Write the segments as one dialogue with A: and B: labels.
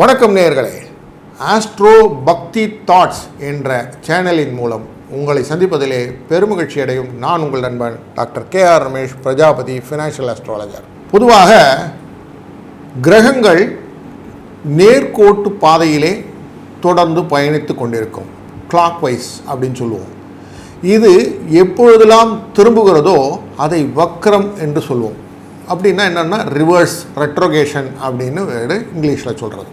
A: வணக்கம் நேயர்களே. ஆஸ்ட்ரோ பக்தி தாட்ஸ் என்ற சேனலின் மூலம் உங்களை சந்திப்பதிலே பெருமகிழ்ச்சி அடையும் நான் உங்கள் நண்பன் doctor K R Ramesh Prajapati financial astrologer பொதுவாக கிரகங்கள் நேர்கோட்டு பாதையிலே தொடர்ந்து பயணித்து கொண்டிருக்கும். கிளாக் வைஸ் அப்படின்னு சொல்லுவோம். இது எப்பொழுதெல்லாம் திரும்புகிறதோ அதை வக்ரம் என்று சொல்லுவோம். அப்படின்னா என்னென்னா ரிவர்ஸ் ரெட்ரோகேஷன் அப்படின்னு வேறு இங்கிலீஷில் சொல்கிறது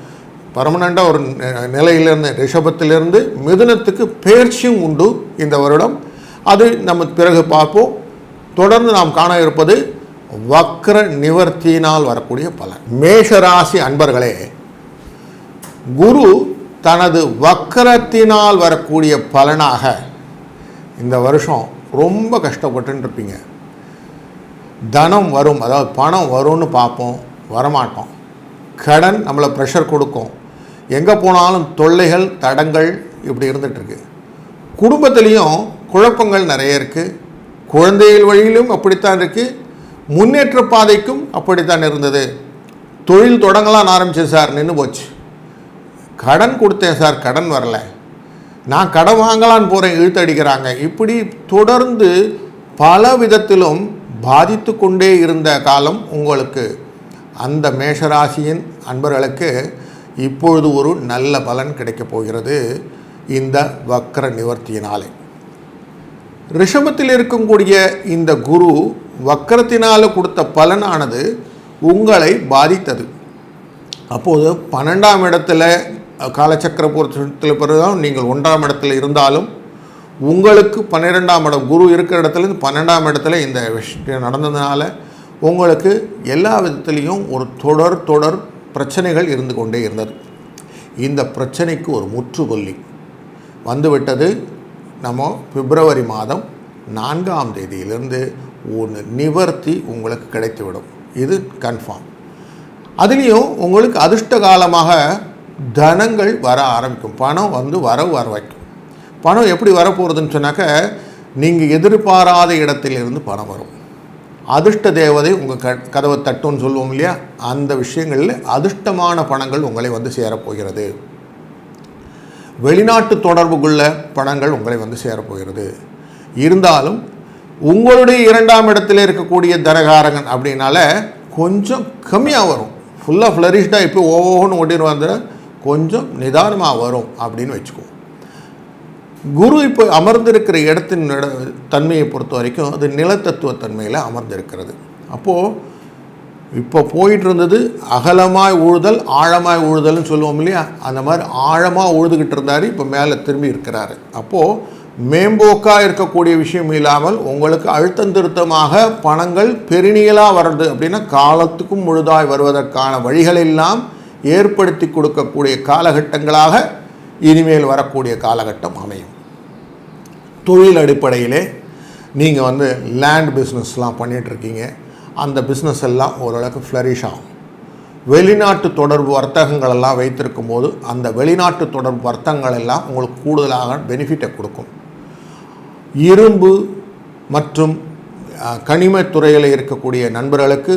A: பர்மனெண்ட்டாக ஒரு நி- நிலையிலிருந்து ரிஷபத்திலிருந்து மிதுனத்துக்கு பயிற்சியும் உண்டு இந்த வருடம். அது நம்ம பிறகு பார்ப்போம். தொடர்ந்து நாம் காண இருப்பது வக்ர நிவர்த்தியினால் வரக்கூடிய பலன். மேஷராசி அன்பர்களே குரு தனது வக்கரத்தினால் வரக்கூடிய பலனாக இந்த வருஷம் ரொம்ப கஷ்டப்பட்டுன்னு இருப்பீங்க தனம் வரும் அதாவது பணம் வரும்னு பார்ப்போம் வரமாட்டோம். கடன் நம்மளை ப்ரெஷர் கொடுக்கும். எங்கே போனாலும் தொல்லைகள் தடங்கள் இப்படி இருந்துகிட்ருக்கு. குடும்பத்துலேயும் குழப்பங்கள் நிறைய இருக்குது குழந்தைகள் வழியிலும் அப்படித்தான் இருக்குது முன்னேற்ற பாதைக்கும் அப்படித்தான் இருந்தது. தொழில் தொடங்கலாம் ஆரம்பிச்சேன் சார் நின்று போச்சு. கடன் கொடுத்தேன் சார் கடன் வரல. நான் கடன் வாங்கலான்னு போகிறேன் இழுத்தடிக்கிறாங்க. இப்படி தொடர்ந்து பல விதத்திலும் பாதித்து கொண்டே இருந்த காலம் உங்களுக்கு. அந்த மேஷராசியின் அன்பர்களுக்கு இப்பொழுது ஒரு நல்ல பலன் கிடைக்கப் போகிறது இந்த வக்கர நிவர்த்தியினாலே. ரிஷபத்தில் இருக்கக்கூடிய இந்த குரு வக்கரத்தினால் கொடுத்த பலனானது உங்களை பாதித்தது. அப்போது பன்னெண்டாம் இடத்துல காலச்சக்கர பொருத்தத்தில் பிறகுதான் நீங்கள் ஒன்றாம் இடத்துல இருந்தாலும் உங்களுக்கு பன்னிரெண்டாம் இடம் குரு இருக்கிற இடத்துல இருந்து பன்னெண்டாம் இடத்துல இந்த விஷயம் நடந்ததுனால உங்களுக்கு எல்லா விதத்துலேயும் ஒரு தொடர் தொடர் பிரச்சனைகள் இருந்து கொண்டே இருந்தது. இந்த பிரச்சனைக்கு ஒரு முற்றுப்புள்ளி. வந்துவிட்டது நம்ம பிப்ரவரி மாதம் நான்காம் தேதியிலிருந்து ஒன்று நிவர்த்தி உங்களுக்கு கிடைத்துவிடும். இது கன்ஃபார்ம். அதுலேயும் உங்களுக்கு அதிர்ஷ்ட காலமாக தனங்கள் வர ஆரம்பிக்கும். பணம் வந்து வர வர வைக்கும். பணம் எப்படி வரப்போகிறதுன்னு சொன்னாக்க நீங்கள் எதிர்பாராத இடத்திலிருந்து பணம் வரும். அதிர்ஷ்ட தேவதை உங்கள் க கதவை தட்டுன்னு சொல்லுவோம் இல்லையா? அந்த விஷயங்களில் அதிர்ஷ்டமான பணங்கள் உங்களை வந்து சேரப்போகிறது வெளிநாட்டு தொடர்புக்குள்ள பணங்கள் உங்களை வந்து சேரப்போகிறது இருந்தாலும் உங்களுடைய இரண்டாம் இடத்துல இருக்கக்கூடிய தனகாரகன் அப்படின்னால கொஞ்சம் கம்மியாக வரும். ஃபுல்லாக ஃப்ளரிஷ்டாக இப்போ ஓஹோன்னு ஓட்டின்னு வந்து கொஞ்சம் நிதானமாக வரும் அப்படின்னு வச்சுக்குவோம் குரு இப்போ அமர்ந்திருக்கிற இடத்தின் இட- தன்மையை பொறுத்த வரைக்கும் அது நிலத்தத்துவ தன்மையில் அமர்ந்திருக்கிறது. அப்போது இப்போ போயிட்டு இருந்தது அகலமாய் உழுதல் ஆழமாய் உழுதல்னு சொல்லுவோம் இல்லையா? அந்த மாதிரி ஆழமாக உழுதுகிட்டு இருந்தார் இப்போ மேலே திரும்பி இருக்கிறாரு. அப்போது மேம்போக்காக இருக்கக்கூடிய விஷயம் இல்லாமல் உங்களுக்கு அழுத்தம் திருத்தமாக பணங்கள் பெருநியலாக வர்றது அப்படின்னா காலத்துக்கும் முழுதாய் வருவதற்கான வழிகளெல்லாம் ஏற்படுத்தி கொடுக்கக்கூடிய காலகட்டங்களாக இனிமேல் வரக்கூடிய காலகட்டம் அமையும். தொழில் அடிப்படையிலே நீங்கள் வந்து லேண்ட் பிஸ்னஸ்லாம் பண்ணிகிட்ருக்கீங்க அந்த பிஸ்னஸ் எல்லாம் ஓரளவுக்கு ஃப்ளரிஷ் ஆகும். வெளிநாட்டு தொடர்பு வர்த்தகங்கள் எல்லாம் வைத்திருக்கும் போது அந்த வெளிநாட்டு தொடர்பு வர்த்தகங்கள் எல்லாம் உங்களுக்கு கூடுதலாக பெனிஃபிட்டை கொடுக்கும். இரும்பு மற்றும் கனிமத்துறையில் துறையில் இருக்கக்கூடிய நண்பர்களுக்கு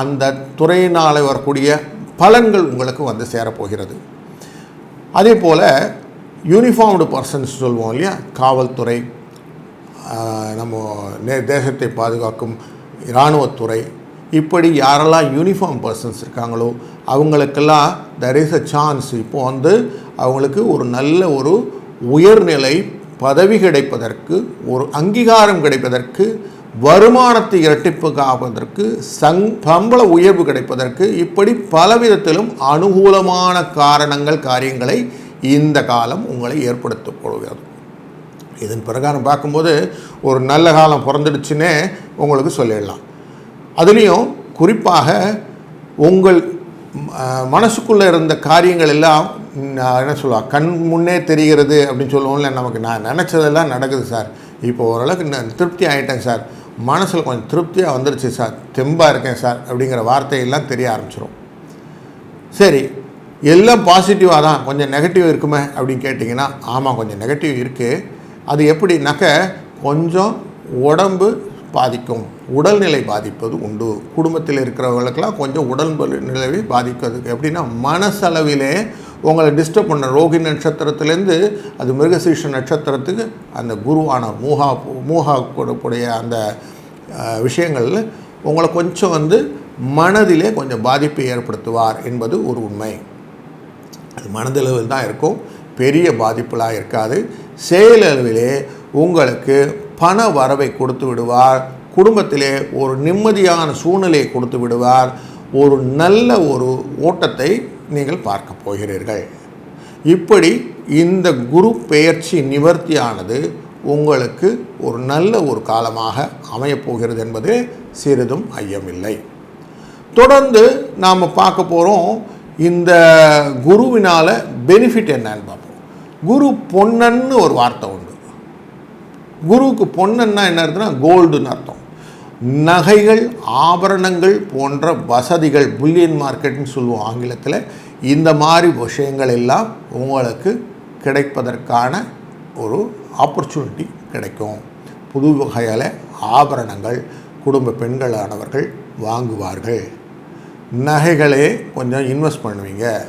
A: அந்த துறையினால் வரக்கூடிய பலன்கள் உங்களுக்கு வந்து சேரப்போகிறது. அதே போல் யூனிஃபார்ம்டு பர்சன்ஸ் சொல்லுவோம் இல்லையா? காவல்துறை நம்ம நே- தேசத்தை பாதுகாக்கும் இராணுவத்துறை. இப்படி யாரெல்லாம் யூனிஃபார்ம் பர்சன்ஸ் இருக்காங்களோ அவங்களுக்கெல்லாம் தெர் இஸ் அ சான்ஸ் இப்போ வந்து அவங்களுக்கு ஒரு நல்ல ஒரு உயர்நிலை பதவி கிடைப்பதற்கு ஒரு அங்கீகாரம் கிடைப்பதற்கு வருமானத்தை இரட்டிப்புக்காவதற்கு சங் சம்பள உயர்வு கிடைப்பதற்கு இப்படி பலவிதத்திலும் அனுகூலமான காரணங்கள் காரியங்களை இந்த காலம் உங்களை ஏற்படுத்தப் போகிறது. இதன் பிரகாரம் பார்க்கும்போது ஒரு நல்ல காலம் பிறந்துடுச்சுன்னே உங்களுக்கு சொல்லிடலாம். அதுலேயும் குறிப்பாக உங்கள் மனசுக்குள்ளே இருந்த காரியங்கள் எல்லாம் நான் என்ன சொல்லுவா கண் முன்னே தெரிகிறது அப்படின்னு சொல்லுவோம்ல நமக்கு நான் நினச்சதெல்லாம் நடக்குது சார். இப்போ ஓரளவுக்கு நான் திருப்தி ஆகிட்டேன் சார். மனசில் கொஞ்சம் திருப்தியாக வந்துருச்சு சார் தெம்பாக இருக்கேன் சார் அப்படிங்கிற வார்த்தையெல்லாம் தெரிய ஆரம்பிச்சிடும் சரி எல்லாம் பாசிட்டிவாக தான் கொஞ்சம் நெகட்டிவ் இருக்குமே அப்படின்னு கேட்டிங்கன்னா ஆமாம் கொஞ்சம் நெகட்டிவ் இருக்குது அது எப்படின்னாக்க கொஞ்சம் உடம்பு பாதிக்கும். உடல்நிலை பாதிப்பது உண்டு. குடும்பத்தில் இருக்கிறவங்களுக்கெல்லாம் கொஞ்சம் உடல் நிலவை பாதிக்கிறதுக்கு எப்படின்னா மனசளவிலே உங்களை டிஸ்டர்ப் பண்ண ரோகி நட்சத்திரத்துலேருந்து அது மிருகசீஷ நட்சத்திரத்துக்கு அந்த குருவான மூஹா மூஹா கூடக்கூடிய அந்த விஷயங்களில் உங்களை கொஞ்சம் வந்து மனதிலே கொஞ்சம் பாதிப்பை ஏற்படுத்துவார் என்பது ஒரு உண்மை. அது மனதளவில் தான் இருக்கும். பெரிய பாதிப்புலாம் இருக்காது. செயலளவிலே உங்களுக்கு பண வரவை கொடுத்து விடுவார். குடும்பத்திலே ஒரு நிம்மதியான சூழ்நிலையை கொடுத்து விடுவார். ஒரு நல்ல ஒரு ஓட்டத்தை நீங்கள் பார்க்க போகிறீர்கள். இப்படி இந்த குரு பெயர்ச்சி நிவர்த்தியானது உங்களுக்கு ஒரு நல்ல ஒரு காலமாக அமையப்போகிறது என்பது சிறிதும் ஐயமில்லை. தொடர்ந்து நாம் பார்க்க போகிறோம் இந்த குருவினால் பெனிஃபிட் என்னன்னு பார்ப்போம். குரு பொன்னன்னு ஒரு வார்த்தை உண்டு. குருவுக்கு பொன்னன்னா என்ன இருக்குன்னா கோல்டுன்னு அர்த்தம். நகைகள் ஆபரணங்கள் போன்ற வசதிகள் புல்லியன் மார்க்கெட்னு சொல்லுவோம் ஆங்கிலத்தில். இந்த மாதிரி விஷயங்கள் எல்லாம் உங்களுக்கு கிடைப்பதற்கான ஒரு ஆப்பர்ச்சுனிட்டி கிடைக்கும். புது வகையில் ஆபரணங்கள் குடும்ப பெண்களானவர்கள் வாங்குவார்கள். நகைகளே கொஞ்சம் இன்வெஸ்ட் பண்ணுவீங்க.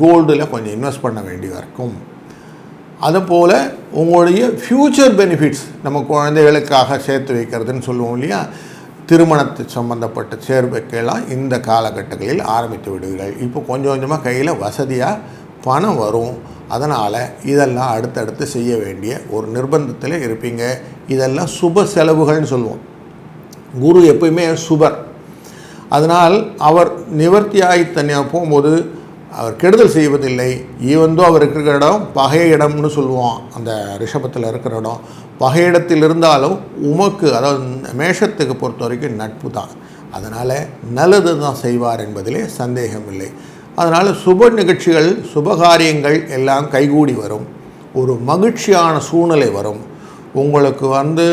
A: கோல்டில் கொஞ்சம் இன்வெஸ்ட் பண்ண வேண்டியதாக இருக்கும். அதுபோல் உங்களுடைய ஃப்யூச்சர் பெனிஃபிட்ஸ் நம்ம குழந்தைகளுக்காக சேர்த்து வைக்கிறதுன்னு சொல்லுவோம் இல்லையா? திருமணத்து சம்பந்தப்பட்ட சேர்வைக்கெல்லாம் இந்த காலகட்டங்களில் ஆரம்பித்து விடுவீர்கள் இப்போ கொஞ்சம் கொஞ்சமாக கையில் வசதியாக பணம் வரும். அதனால் இதெல்லாம் அடுத்தடுத்து செய்ய வேண்டிய ஒரு நிர்பந்தத்தில் இருப்பீங்க. இதெல்லாம் சுப செலவுகள்னு சொல்லுவோம். குரு எப்பயுமே சுபர். அதனால் அவர் நிவர்த்தியாகி தனியாக போகும்போது அவர் கெடுதல் செய்வதில்லை. ஈவந்தோ அவர் இருக்கிற இடம் பகை இடம்னு சொல்லுவோம். அந்த ரிஷபத்தில் இருக்கிற இடம். பகை இடத்தில் இருந்தாலும் உமக்கு அதாவது மேஷத்துக்கு பொறுத்த வரைக்கும் நட்பு தான். அதனால் நல்லது தான் செய்வார் என்பதிலே சந்தேகம் இல்லை. அதனால் சுப நிகழ்ச்சிகள் சுபகாரியங்கள் எல்லாம் கைகூடி வரும். ஒரு மகிழ்ச்சியான சூழ்நிலை வரும். உங்களுக்கு வந்து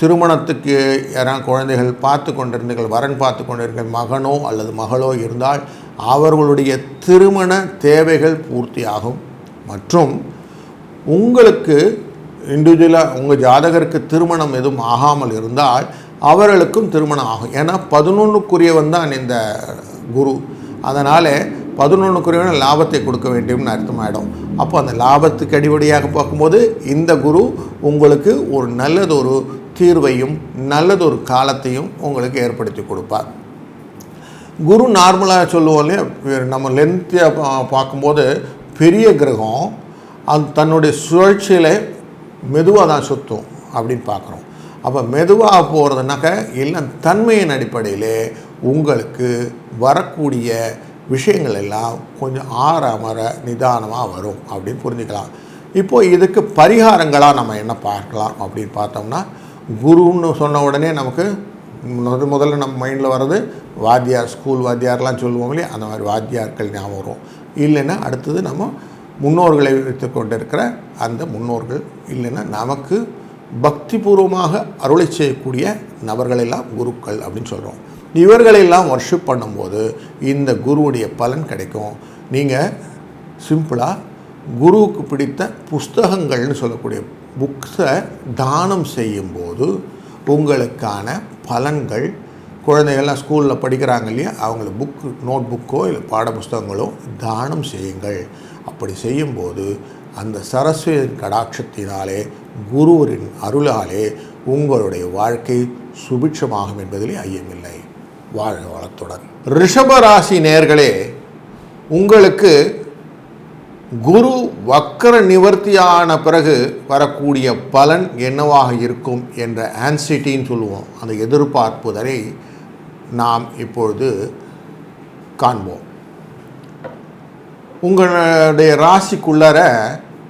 A: திருமணத்துக்கு யாராவது குழந்தைகள் பார்த்து கொண்டிருந்தீர்கள் வரன் பார்த்து கொண்டிருங்கள் மகனோ அல்லது மகளோ இருந்தால் அவர்களுடைய திருமண தேவைகள் பூர்த்தியாகும். மற்றும் உங்களுக்கு இண்டிவிஜுவலாக உங்கள் ஜாதகருக்கு திருமணம் எதுவும் ஆகாமல் இருந்தால் அவர்களுக்கும் திருமணம் ஆகும். ஏன்னா பதினொன்றுக்குரியவன் தான் இந்த குரு. அதனால் பதினொன்றுக்குரியவன் லாபத்தை கொடுக்க வேண்டும்னு அர்த்தமாயிடும். அப்போ அந்த லாபத்துக்கு அடிப்படையாக பார்க்கும்போது இந்த குரு உங்களுக்கு ஒரு நல்லதொரு தீர்வையும் நல்லதொரு காலத்தையும் உங்களுக்கு ஏற்படுத்தி கொடுப்பார். குரு நார்மலாக சொல்லுவோம் இல்லையா? நம்ம லென்த்தியாக பார்க்கும்போது பெரிய கிரகம் அது தன்னுடைய சுழற்சியில் மெதுவாக தான் சுற்றும் அப்படின்னு பார்க்குறோம். அப்போ மெதுவாக போகிறதுனாக்க எல்லாம் தன்மையின் அடிப்படையிலே உங்களுக்கு வரக்கூடிய விஷயங்கள் எல்லாம் கொஞ்சம் ஆற அமர நிதானமாக வரும் அப்படின்னு புரிஞ்சுக்கலாம். இப்போது இதுக்கு பரிகாரங்களாக நம்ம என்ன பார்க்கலாம் அப்படின்னு பார்த்தோம்னா குருன்னு சொன்ன உடனே நமக்கு முத முதல்ல நம்ம மைண்டில் வர்றது வாத்தியார் ஸ்கூல் வாத்தியார்லாம் சொல்லுவோம் இல்லையா? அந்த மாதிரி வாத்தியார்கள் ஞாபகம் வரும். இல்லைன்னா அடுத்தது நம்ம முன்னோர்களை வைத்து கொண்டு இருக்கிற அந்த முன்னோர்கள் இல்லைன்னா நமக்கு பக்திபூர்வமாக அருளை செய்யக்கூடிய நபர்களெல்லாம் குருக்கள் அப்படின்னு சொல்கிறோம் இவர்களெல்லாம் ஒர்ஷிப் பண்ணும்போது இந்த குருவுடைய பலன் கிடைக்கும். நீங்கள் சிம்பிளாக குருவுக்கு பிடித்த புஸ்தகங்கள்னு சொல்லக்கூடிய புக்ஸை தானம் செய்யும்போது உங்களுக்கான பலன்கள் குழந்தைகள்லாம் ஸ்கூலில் படிக்கிறாங்க இல்லையா? அவங்களுக்கு புக்கு நோட் புக்கோ இல்லை பாட புஸ்தகங்களோ தானம் செய்யுங்கள். அப்படி செய்யும்போது அந்த சரஸ்வதியின் கடாட்சத்தினாலே குருவரின் அருளாலே உங்களுடைய வாழ்க்கை சுபிட்சமாகும் என்பதிலே ஐயமில்லை. வாழ்க வளத்துடன். ரிஷபராசி நேர்களே உங்களுக்கு குரு வக்கர நிவர்த்தியான பிறகு வரக்கூடிய பலன் என்னவாக இருக்கும் என்ற ஆன்சிட்டின்னு சொல்லுவோம். அந்த எதிர்பார்ப்புதலை நாம் இப்பொழுது காண்போம். உங்களுடைய ராசிக்குள்ளர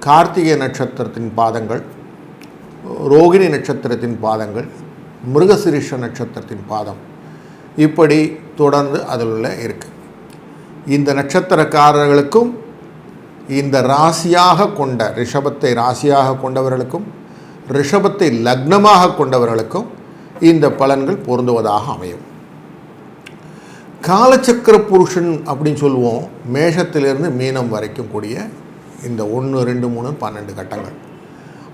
A: கார்த்திகை நட்சத்திரத்தின் பாதங்கள் ரோகிணி நட்சத்திரத்தின் பாதங்கள் மிருகசிரிஷ நட்சத்திரத்தின் பாதம் இப்படி தொடர்ந்து அதில் உள்ள இருக்கு. இந்த நட்சத்திரக்காரர்களுக்கும் இந்த ராசியாக கொண்ட ரிஷபத்தை ராசியாக கொண்டவர்களுக்கும் ரிஷபத்தை லக்னமாக கொண்டவர்களுக்கும் இந்த பலன்கள் பொருந்துவதாக அமையும். காலச்சக்கர புருஷன் அப்படின்னு சொல்லுவோம் மேஷத்திலிருந்து மீனம் வரைக்கும் கூடிய இந்த ஒன்று ரெண்டு மூணு பன்னெண்டு கட்டங்கள்.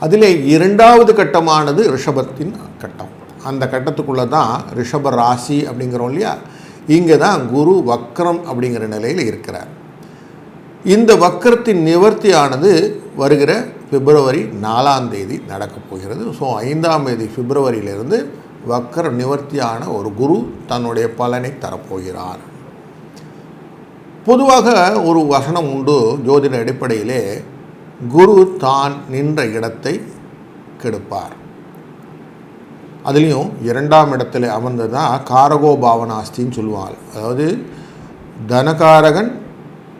A: அதிலே இரண்டாவது கட்டமானது ரிஷபத்தின் கட்டம். அந்த கட்டத்துக்குள்ளே தான் ரிஷப ராசி அப்படிங்கிறோம் இல்லையா? இங்கே தான் குரு வக்ரம் அப்படிங்கிற நிலையில் இருக்கிறார். இந்த வக்கரத்தின் நிவர்த்தியானது வருகிற பிப்ரவரி நாலாம் தேதி நடக்கப் போகிறது. ஸோ ஐந்தாம் தேதி பிப்ரவரியிலிருந்து வக்கர நிவர்த்தியான ஒரு குரு தன்னுடைய பலனை தரப்போகிறார். பொதுவாக ஒரு வசனம் உண்டு ஜோதிட அடிப்படையிலே குரு தான் நின்ற இடத்தை கெடுப்பார். அதுலேயும் இரண்டாம் இடத்துல அமர்ந்ததுதான் காரகோ பாவனாஸ்தின்னு சொல்லுவாங்க அதாவது தனகாரகன்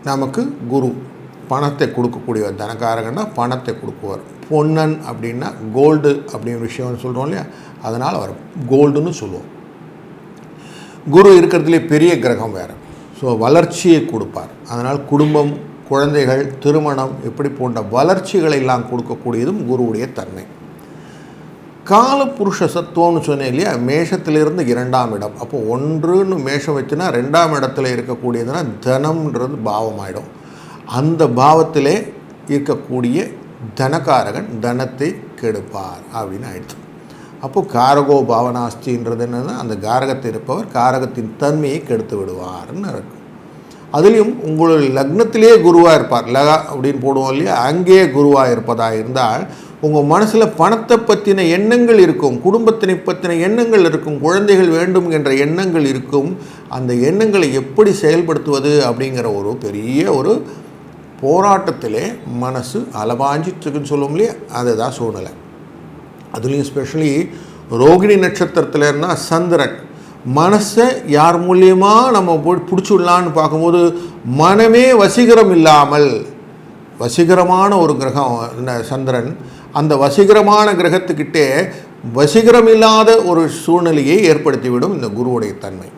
A: நமக்கு குரு. பணத்தை கொடுக்கக்கூடிய தனக்காரகன்னா பணத்தை கொடுக்குவார். பொன்னன் அப்படின்னா கோல்டு அப்படிங்கிற விஷயம்னு சொல்கிறோம் இல்லையா? அதனால் அவர் கோல்டுன்னு சொல்லுவோம். குரு இருக்கிறதுலே பெரிய கிரகம் வேறு. ஸோ வளர்ச்சியை கொடுப்பார். அதனால் குடும்பம் குழந்தைகள் திருமணம் இப்படி போன்ற வளர்ச்சிகளை எல்லாம் கொடுக்கக்கூடியதும் குருவுடைய தன்மை. காலபுருஷ சத்துவம்னு சொன்னேன் இல்லையா? மேஷத்திலிருந்து இரண்டாம் இடம். அப்போ ஒன்றுன்னு மேஷம் வச்சுனா ரெண்டாம் இடத்துல இருக்கக்கூடியதுன்னா தனம்ன்றது பாவமாயிடும். அந்த பாவத்திலே இருக்கக்கூடிய தனகாரகன் தனத்தை கெடுப்பார் அப்படின்னு ஆயிடுச்சு. அப்போது காரகோ பாவனாஸ்தின்றது என்னென்னா அந்த காரகத்தை இருப்பவர் காரகத்தின் தன்மையை கெடுத்து விடுவார்னு இருக்கும் அதுலேயும் உங்களுடைய லக்னத்திலே குருவாக இருப்பார். லகா அப்படின்னு போடுவோம் இல்லையா? அங்கேயே குருவாக இருப்பதாக இருந்தால் உங்கள் மனசில் பணத்தை பற்றின எண்ணங்கள் இருக்கும் குடும்பத்தினை பற்றின எண்ணங்கள் இருக்கும் குழந்தைகள் வேண்டும் என்ற எண்ணங்கள் இருக்கும். அந்த எண்ணங்களை எப்படி செயல்படுத்துவது அப்படிங்கிற ஒரு பெரிய ஒரு போராட்டத்திலே மனசு அலபாஞ்சிட்டுருக்குன்னு சொல்லுவோம் இல்லையா? அதுதான் சூழ்நிலை. அதுலேயும் ஸ்பெஷலி ரோகிணி நட்சத்திரத்துலன்னா சந்திரன். மனசை யார் மூலியமாக நம்ம போய் பிடிச்சிடலான்னு பார்க்கும்போது மனமே வசீகரம் இல்லாமல் வசீகரமான ஒரு கிரகம் இந்த சந்திரன். அந்த வசீகரமான கிரகத்துக்கிட்டே வசீகரம் இல்லாத ஒரு சூழ்நிலையை ஏற்படுத்திவிடும் இந்த குருவுடைய தன்மை.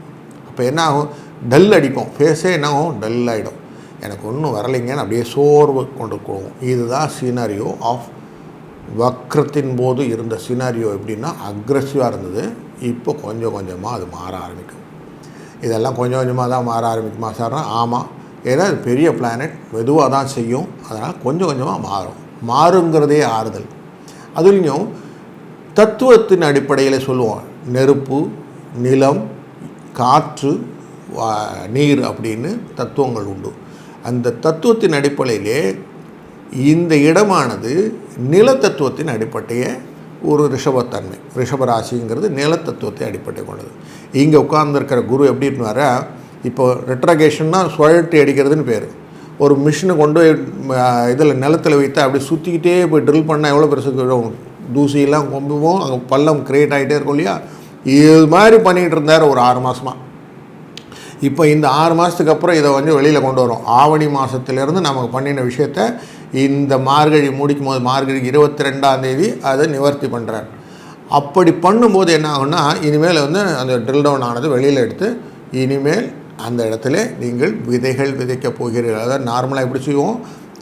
A: அப்போ என்ன ஆகும் டல் அடிப்போம். ஃபேஸே என்ன ஆகும் டல் ஆகிடும் எனக்கு ஒன்றும் வரலைங்கன்னு அப்படியே சோர்வு கொண்டு போவோம் இதுதான் சீனாரியோ ஆஃப் வக்ரத்தின் போது இருந்த சினாரியோ எப்படின்னா அக்ரஸிவாக இருந்தது. இப்போ கொஞ்சம் கொஞ்சமாக அது மாற ஆரம்பிக்கும். இதெல்லாம் கொஞ்சம் கொஞ்சமாக தான் மாற ஆரம்பிக்குமா சார்னா ஆமாம் ஏன்னா பெரிய பிளானட் மெதுவாக தான் செய்யும். அதனால் கொஞ்சம் கொஞ்சமாக மாறும். மாறுங்கிறதே ஆறுதல். அதுலேயும் தத்துவத்தின் அடிப்படையில் சொல்லுவோம் நெருப்பு நிலம் காற்று நீர் அப்படின்னு தத்துவங்கள் உண்டு. அந்த தத்துவத்தின் அடிப்படையிலே இந்த இடமானது நிலத்தத்துவத்தின் அடிப்படைய ஒரு ரிஷபத்தன்மை. ரிஷபராசிங்கிறது நிலத்தத்துவத்தை அடிப்படை கொண்டது. இங்கே உட்கார்ந்துருக்கிற குரு எப்படின்னு வர இப்போ ரெட்ரகேஷன்னா சுழட்டி அடிக்கிறதுன்னு பேர். ஒரு மிஷினை கொண்டு இதில் நிலத்தில் வைத்து அப்படி சுற்றிக்கிட்டே போய் ட்ரில் பண்ணால் எவ்வளோ பெருசு விழும். தூசியெல்லாம் கொம்புவோம் அங்கே பள்ளம் க்ரியேட் ஆகிட்டே இருக்கும் இல்லையா? இது மாதிரி பண்ணிகிட்டு இருந்தார் ஒரு ஆறு மாதமாக இப்போ இந்த ஆறு மாதத்துக்கு அப்புறம் இதை வந்து வெளியில் கொண்டு வரும். ஆவணி மாதத்துலேருந்து நமக்கு பண்ணின விஷயத்த இந்த மார்கழி முடிக்கும் போது மார்கழி இருபத்தி ரெண்டாம் தேதி அதை நிவர்த்தி பண்ணுறார் அப்படி பண்ணும்போது என்ன ஆகும்னா இனிமேல் வந்து அந்த ட்ரில் டவுன் ஆனது வெளியில் எடுத்து இனிமேல் அந்த இடத்துல நீங்கள் விதைகள் விதைக்கப் போகிறீர்கள். அதாவது நார்மலாக எப்படி செய்வோம்?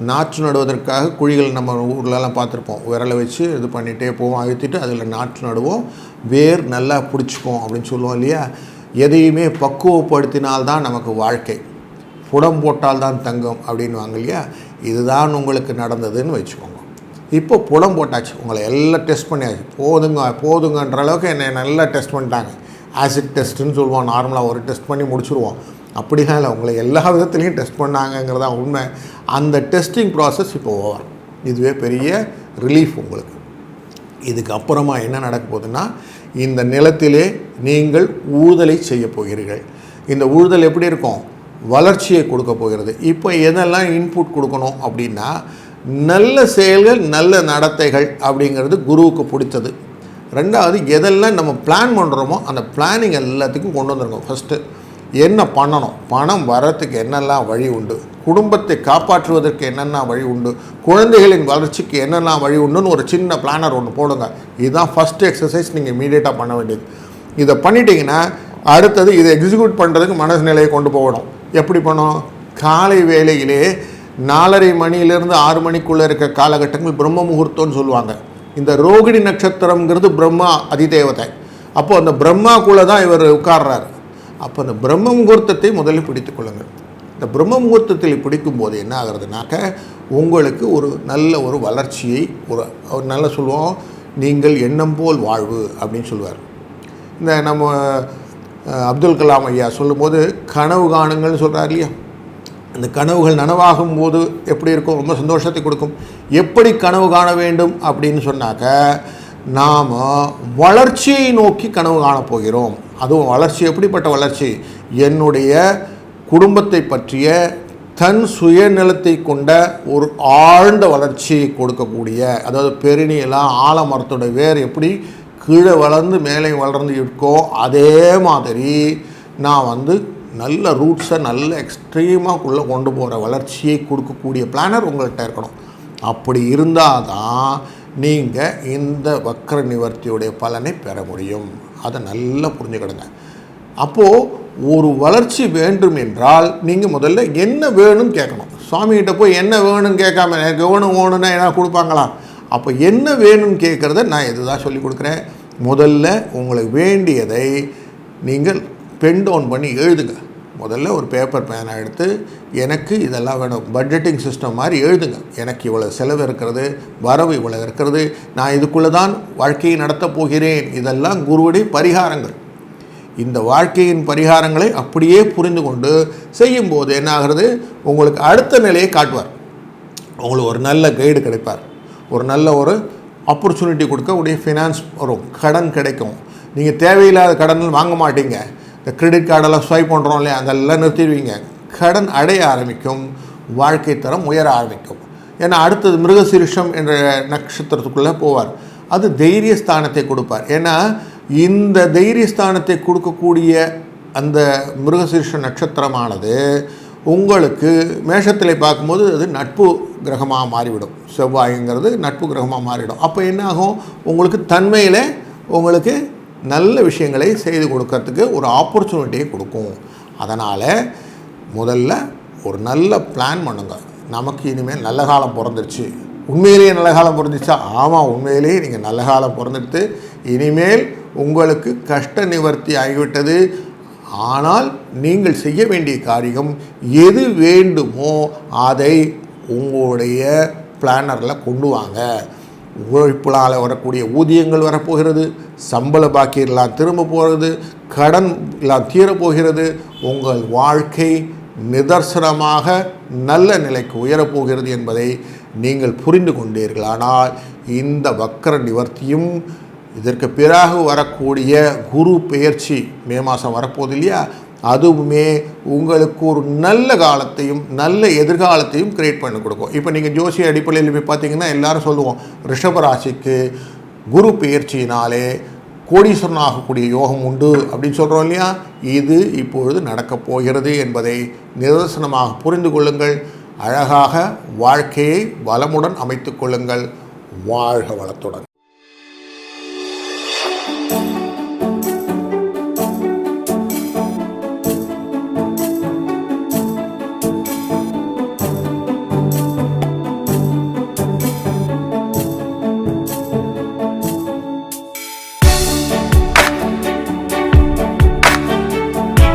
A: நாற்று நடுவதற்காக குழிகள் நம்ம ஊர்லலாம் பார்த்துருப்போம். விரலை வச்சு இது பண்ணிகிட்டே போவோம். அழுத்திட்டு அதில் நாற்று நடுவோம். வேர் நல்லா பிடிச்சிக்கும் அப்படின்னு சொல்லுவோம் இல்லையா? எதையுமே பக்குவப்படுத்தினால்தான் நமக்கு வாழ்க்கை. புடம் போட்டால் தான் தங்கம் அப்படின்வாங்க இல்லையா? இதுதான் உங்களுக்கு நடந்ததுன்னு வச்சுக்கோங்க. இப்போ புடம் போட்டாச்சு. உங்களை எல்லாம் டெஸ்ட் பண்ணியாச்சு. போதுங்க போதுங்கன்ற அளவுக்கு என்னை நல்லா டெஸ்ட் பண்ணிட்டாங்க. ஆசிட் டெஸ்ட்டுன்னு சொல்லுவோம் நார்மலாக ஒரு டெஸ்ட் பண்ணி முடிச்சுருவோம் அப்படிலாம் இல்லை. உங்களை எல்லா விதத்துலேயும் டெஸ்ட் பண்ணாங்கங்கிறது தான் உண்மை. அந்த டெஸ்டிங் ப்ராசஸ் இப்போ ஓவர் இதுவே பெரிய ரிலீஃப் உங்களுக்கு. இதுக்கு அப்புறமா என்ன நடக்க போகுதுன்னா இந்த நிலத்திலே நீங்கள் ஊதலை செய்ய போகிறீர்கள். இந்த ஊழுதல் எப்படி இருக்கும்? வளர்ச்சியை கொடுக்க போகிறது. இப்போ எதெல்லாம் இன்புட் கொடுக்கணும் அப்படின்னா நல்ல செயல்கள் நல்ல நடத்தைகள் அப்படிங்கிறது குருவுக்கு பிடிச்சது ரெண்டாவது எதெல்லாம் நம்ம பிளான் பண்ணுறோமோ அந்த பிளானிங் எல்லாத்துக்கும் கொண்டு வந்துருங்க ஃபஸ்ட்டு என்ன பண்ணணும்? பணம் வர்றதுக்கு என்னெல்லாம் வழி உண்டு? குடும்பத்தை காப்பாற்றுவதற்கு என்னென்ன வழி உண்டு? குழந்தைகளின் வளர்ச்சிக்கு என்னெல்லாம் வழி உண்டுன்னு ஒரு சின்ன பிளானர் ஒன்று போடுங்க. இதுதான் ஃபஸ்ட்டு எக்ஸசைஸ் நீங்கள் இமீடியட்டாக பண்ண வேண்டியது. இதை பண்ணிட்டீங்கன்னா அடுத்தது இதை எக்ஸிக்யூட் பண்ணுறதுக்கு மனசு நிலையை கொண்டு போகணும். எப்படி பண்ணணும்? காலை வேலையிலே நாலரை மணியிலேருந்து ஆறு மணிக்குள்ளே இருக்க காலகட்டங்கள் பிரம்ம முகூர்த்தம்னு சொல்லுவாங்க. இந்த ரோகிணி நட்சத்திரம்ங்கிறது பிரம்மா அதிதேவதை. அப்போ அந்த பிரம்மாக்குள்ளே தான் இவர் உட்கார்றாரு. அப்போ அந்த பிரம்ம முகூர்த்தத்தை முதலில் பிடித்து கொள்ளுங்கள். இந்த பிரம்ம முகூர்த்தத்தில் பிடிக்கும்போது என்ன ஆகிறதுனாக்க உங்களுக்கு ஒரு நல்ல ஒரு வளர்ச்சியை ஒரு ஒரு நல்ல சொல்லுவோம் நீங்கள் எண்ணம் போல் வாழ்வு அப்படின்னு சொல்லுவார். இந்த நம்ம அப்துல் கலாம் ஐயா சொல்லும்போது கனவு காணுங்கள்னு சொல்கிறார் இல்லையா? அந்த கனவுகள் நனவாகும் போது எப்படி இருக்கும்? ரொம்ப சந்தோஷத்தை கொடுக்கும். எப்படி கனவு காண வேண்டும் அப்படின்னு சொன்னாக்க நாம் வளர்ச்சியை நோக்கி கனவு காணப் போகிறோம். அதுவும் வளர்ச்சி எப்படிப்பட்ட வளர்ச்சி? என்னுடைய குடும்பத்தை பற்றிய தன் சுயநலத்தை கொண்ட ஒரு ஆழ்ந்த வளர்ச்சியை கொடுக்கக்கூடிய அதாவது பெருணியெல்லாம் ஆலமரத்தோட வேர் எப்படி கீழே வளர்ந்து மேலே வளர்ந்து இருக்கோ அதே மாதிரி நான் வந்து நல்ல ரூட்ஸை நல்ல எக்ஸ்ட்ரீமாக உள்ளே கொண்டு போகிற வளர்ச்சியை கொடுக்கக்கூடிய பிளானர் உங்கள்கிட்ட இருக்கணும். அப்படி இருந்தால் தான் நீங்கள் இந்த வக்கர நிவர்த்தியுடைய பலனை பெற முடியும். அதை நல்லா புரிஞ்சுக்கிடுங்க. அப்போது ஒரு வளர்ச்சி வேண்டும் என்றால் நீங்கள் முதல்ல என்ன வேணும்னு கேட்கணும். சுவாமிகிட்ட போய் என்ன வேணும்னு கேட்காம எனக்கு வேணும் வேணும்னா என்ன கொடுப்பாங்களா? அப்போ என்ன வேணும்னு கேட்குறத நான் இதுதான் சொல்லி கொடுக்குறேன். முதல்ல உங்களுக்கு வேண்டியதை நீங்கள் பென் டவுன் பண்ணி எழுதுங்க. முதல்ல ஒரு பேப்பர் பேனை எடுத்து எனக்கு இதெல்லாம் வேணும். பட்ஜெட்டிங் சிஸ்டம் மாதிரி எழுதுங்க. எனக்கு இவ்வளோ செலவு இருக்கிறது வரவு இவ்வளோ இருக்கிறது நான் இதுக்குள்ளே தான் வாழ்க்கையை நடத்தப் போகிறேன். இதெல்லாம் குருவுடைய பரிகாரங்கள். இந்த வாழ்க்கையின் பரிகாரங்களை அப்படியே புரிந்து கொண்டு செய்யும்போது என்ன ஆகிறது? உங்களுக்கு அடுத்த நிலையை காட்டுவார். உங்களுக்கு ஒரு நல்ல கைடு கிடைப்பார். ஒரு நல்ல ஒரு ஆப்பர்ச்சுனிட்டி கொடுக்க உடைய ஃபினான்ஸ் வரும். கடன் கிடைக்கும். நீங்கள் தேவையில்லாத கடன் வாங்க மாட்டீங்க. இந்த கிரெடிட் கார்டெல்லாம் ஸ்வைப் பண்ணுறோம் இல்லையா? அதெல்லாம் நிறுத்திடுவீங்க. கடன் அடைய ஆரம்பிக்கும். வாழ்க்கை தரம் உயர ஆரம்பிக்கும். ஏன்னா அடுத்தது மிருகசீரிஷம் என்ற நட்சத்திரத்துக்குள்ளே போவார். அது தைரிய ஸ்தானத்தை கொடுப்பார். ஏன்னா இந்த தைரிய ஸ்தானத்தை கொடுக்கக்கூடிய அந்த மிருகசீர்ஷ நட்சத்திரமானது உங்களுக்கு மேஷத்தில் பார்க்கும்போது அது நட்பு கிரகமாக மாறிவிடும். செவ்வாய்ங்கிறது நட்பு கிரகமாக மாறிவிடும். அப்போ என்ன ஆகும்? உங்களுக்கு தன்மையில் உங்களுக்கு நல்ல விஷயங்களை செய்து கொடுக்கறதுக்கு ஒரு ஆப்பர்ச்சுனிட்டியை கொடுக்கும். அதனால் முதல்ல ஒரு நல்ல பிளான் பண்ணுங்க. நமக்கு இனிமேல் நல்ல காலம் பிறந்துருச்சு. உண்மையிலேயே நல்ல காலம் பிறந்துச்சா? ஆமாம் உண்மையிலேயே நீங்கள் நல்ல காலம் பிறந்துடுத்து இனிமேல் உங்களுக்கு கஷ்ட நிவர்த்தி ஆகிவிட்டது. ஆனால் நீங்கள் செய்ய வேண்டிய காரியம் எது வேண்டுமோ அதை உங்களுடைய பிளானரில் கொண்டு வாங்க. உழைப்பினால் வரக்கூடிய ஊதியங்கள் வரப்போகிறது சம்பள பாக்கியெல்லாம் திரும்ப போகிறது கடன் எல்லாம் தீரப்போகிறது உங்கள் வாழ்க்கை நிதர்சனமாக நல்ல நிலைக்கு உயரப்போகிறது என்பதை நீங்கள் புரிந்து கொண்டீர்களானால் இந்த வக்கர நிவர்த்தியும் இதற்கு பிறகு வரக்கூடிய குரு பெயர்ச்சி மே மாதம் வரப்போகுது இல்லையா? அதுவுமே உங்களுக்கு ஒரு நல்ல காலத்தையும் நல்ல எதிர்காலத்தையும் கிரியேட் பண்ணி கொடுக்கும். இப்போ நீங்கள் ஜோசிய அடிப்படையில் போய் பார்த்தீங்கன்னா எல்லாரும் சொல்லுவோம் ரிஷபராசிக்கு குரு பெயர்ச்சியினாலே கோடீஸ்வரன் ஆகக்கூடிய யோகம் உண்டு அப்படின்னு சொல்கிறோம் இல்லையா? இது இப்பொழுது நடக்கப் போகிறது என்பதை நிதர்சனமாக புரிந்து கொள்ளுங்கள். அழகாக வாழ்க்கையை வளமுடன் அமைத்து கொள்ளுங்கள். வாழ்க வளத்துடன்.